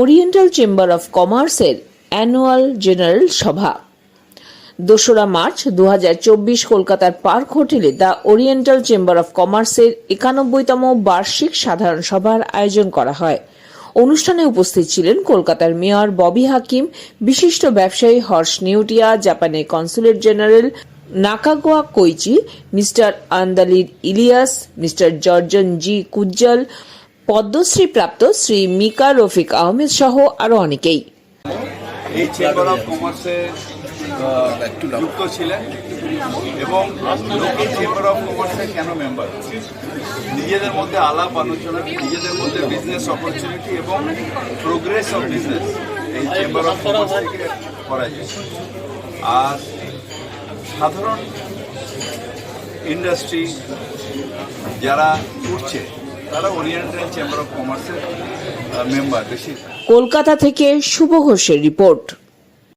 Oriental chamber of কমার্সের annual general সভা দোসরা মার্চ দু হাজার চব্বিশ কলকাতার পার্ক হোটেলে দ্য ওরিয়েন্টাল চেম্বার অফ কমার্সের একানব্বইতম বার্ষিক সাধারণ সভার আয়োজন করা হয়। অনুষ্ঠানে উপস্থিত ছিলেন কলকাতার মেয়র ববি হাকিম, বিশিষ্ট ব্যবসায়ী হর্ষ নিউটিয়া, জাপানের consulate general Nakagawa Koichi mister Andalib Elias, mister জর্জন জি কুজ্জল পদ্মশ্রী প্রাপ্ত শ্রী মিকা রফিক আহমেদ সহ আরও অনেকেই। এই চেম্বার অফ কমার্সে যুক্ত ছিলেন এবং লোকে চেম্বার অফ কমার্সে কেন মেম্বার নিজেদের মধ্যে আলাপ আলোচনা, নিজেদের মধ্যে বিজনেস অপরচুনিটি এবং প্রোগ্রেস অফ বিজনেস এই চেম্বার অফ কমার্স থেকে করা আর সাধারণ ইন্ডাস্ট্রি যারা উঠছে কলকাতা থেকে শুভ ঘোষের রিপোর্ট।